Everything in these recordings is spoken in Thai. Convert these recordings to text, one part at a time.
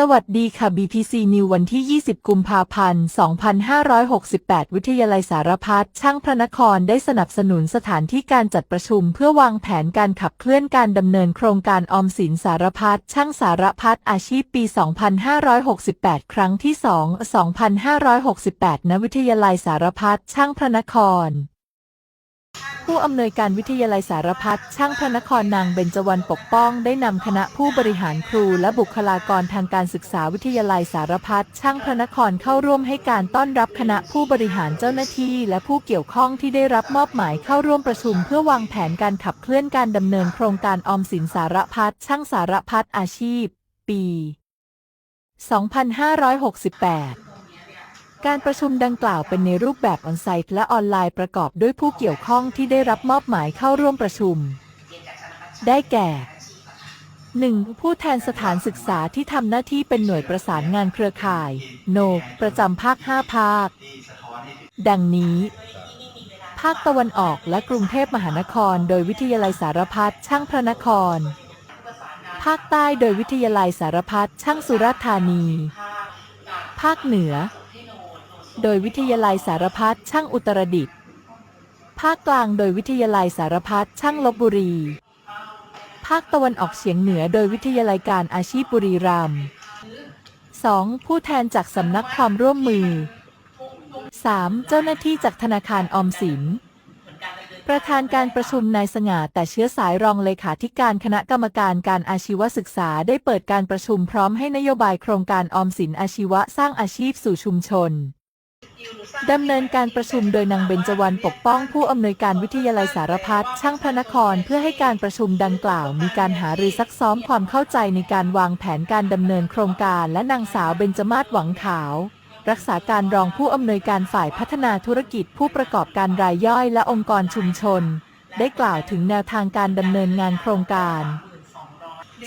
สวัสดีค่ะ BPC New วันที่ 20 กุมภาพันธ์ 2568 วิทยาลัยสารพัดช่างพระนครได้สนับสนุนสถานที่การจัดประชุม เพื่อวางแผนการขับเคลื่อนการดำเนินโครงการออมสินสารพัดช่างสารพัดอาชีพปี 2568 ครั้งที่ 2 2568 ณ วิทยาลัยสารพัดช่างพระนคร ผู้อำนวยการวิทยาลัยสารพัดช่างพระนครนางเบญจวรรณปกป้องได้นำคณะผู้บริหารครูและบุคลากรทางการศึกษาวิทยาลัยสารพัดช่างพระนครเข้าร่วมให้การต้อนรับคณะผู้บริหารเจ้าหน้าที่ และผู้เกี่ยวข้องที่ได้รับมอบหมายเข้าร่วมประชุม เพื่อวางแผนการขับเคลื่อนการดำเนินโครงการออมสินสารพัดช่างสารพัดอาชีพ ปี 2568 การประชุมดังกล่าวเป็นในรูปแบบออนไซต์และออนไลน์ประกอบด้วยผู้เกี่ยวข้องที่ได้รับมอบหมายเข้าร่วมประชุม ได้แก่ 1. ผู้แทนสถานศึกษาที่ทำหน้าที่เป็นหน่วยประสานงานเครือข่าย โน ประจำภาค 5 ภาค ดังนี้ ภาคตะวันออกและกรุงเทพมหานคร โดยวิทยาลัยสารพัดช่างพระนคร ภาคใต้โดยวิทยาลัยสารพัดช่างสุราษฎร์ธานี ภาคเหนือ โดยวิทยาลัยสารพัดช่างอุตรดิตถ์ ภาคกลางโดยวิทยาลัยสารพัดช่างลบบุรี ภาคตะวันออกเฉียงเหนือโดยวิทยาลัยการอาชีพบุรีรัมย์ 2. ผู้แทนจากสำนักความร่วมมือ 3. เจ้าหน้าที่จากธนาคารออมสิน ประธานการประชุมนายสง่าแต่เชื้อสายรองเลขาธิการคณะกรรมการการอาชีวศึกษาได้เปิดการประชุมพร้อมให้นโยบายโครงการออมสินอาชีวะสร้างอาชีพสู่ชุมชน ดำเนินการประชุมโดยนางเบญจวรรณปกป้องผู้อำนวยการวิทยาลัยสารพัดช่างพระนครเพื่อให้การประชุมดังกล่าว มีการหารือซักซ้อมความเข้าใจในการวางแผนการดำเนินโครงการและนางสาวเบญจมาศหวังขาว รักษาการรองผู้อำนวยการฝ่ายพัฒนาธุรกิจ ผู้ประกอบการรายย่อยและองค์กรชุมชน ได้กล่าวถึงแนวทางการดำเนินงานโครงการ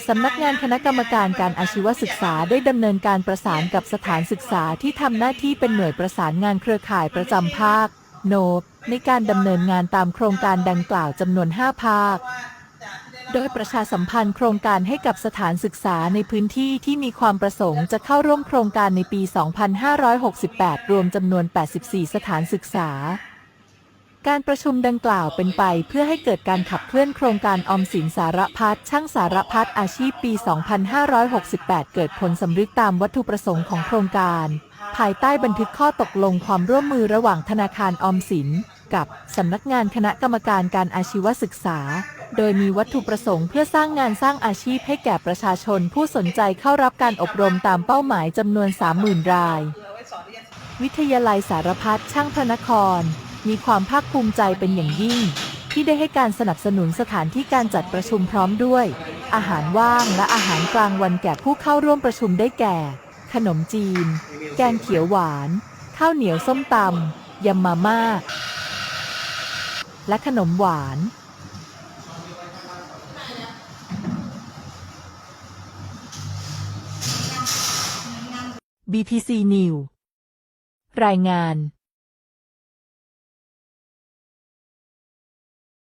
สำนักงานคณะกรรมการการอาชีวศึกษาได้ดำเนินการประสานกับสถานศึกษาที่ทำหน้าที่เป็นหน่วยประสานงานเครือข่ายประจำภาค โนบในการดำเนินงานตามโครงการดังกล่าวจำนวน 5 ภาค โดยประชาสัมพันธ์โครงการให้กับสถานศึกษาในพื้นที่ที่มีความประสงค์จะเข้าร่วมโครงการในปี 2568 รวมจำนวน 84 สถานศึกษา การประชุมดังกล่าวเป็นไปเพื่อให้เกิดการขับเคลื่อนโครงการออมสินสารพัดช่างสารพัดอาชีพปี 2568 เกิดผลสำเร็จตามวัตถุประสงค์ของโครงการ ภายใต้บันทึกข้อตกลงความร่วมมือระหว่างธนาคารออมสิน กับสำนักงานคณะกรรมการการอาชีวศึกษา โดยมีวัตถุประสงค์เพื่อสร้างงานสร้างอาชีพให้แก่ประชาชนผู้สนใจเข้ารับการอบรมตามเป้าหมายจำนวน 30,000 ราย วิทยาลัยสารพัดช่างพระนคร มีความภาคภูมิใจเป็นอย่างยิ่ง ที่ได้ให้การสนับสนุนสถานที่การจัดประชุมพร้อมด้วย อาหารว่างและอาหารกลางวันแก่ผู้เข้าร่วมประชุมได้แก่ ขนมจีน แกงเขียวหวาน ข้าวเหนียวส้มตำยำมาม่าและขนมหวาน BPC New รายงาน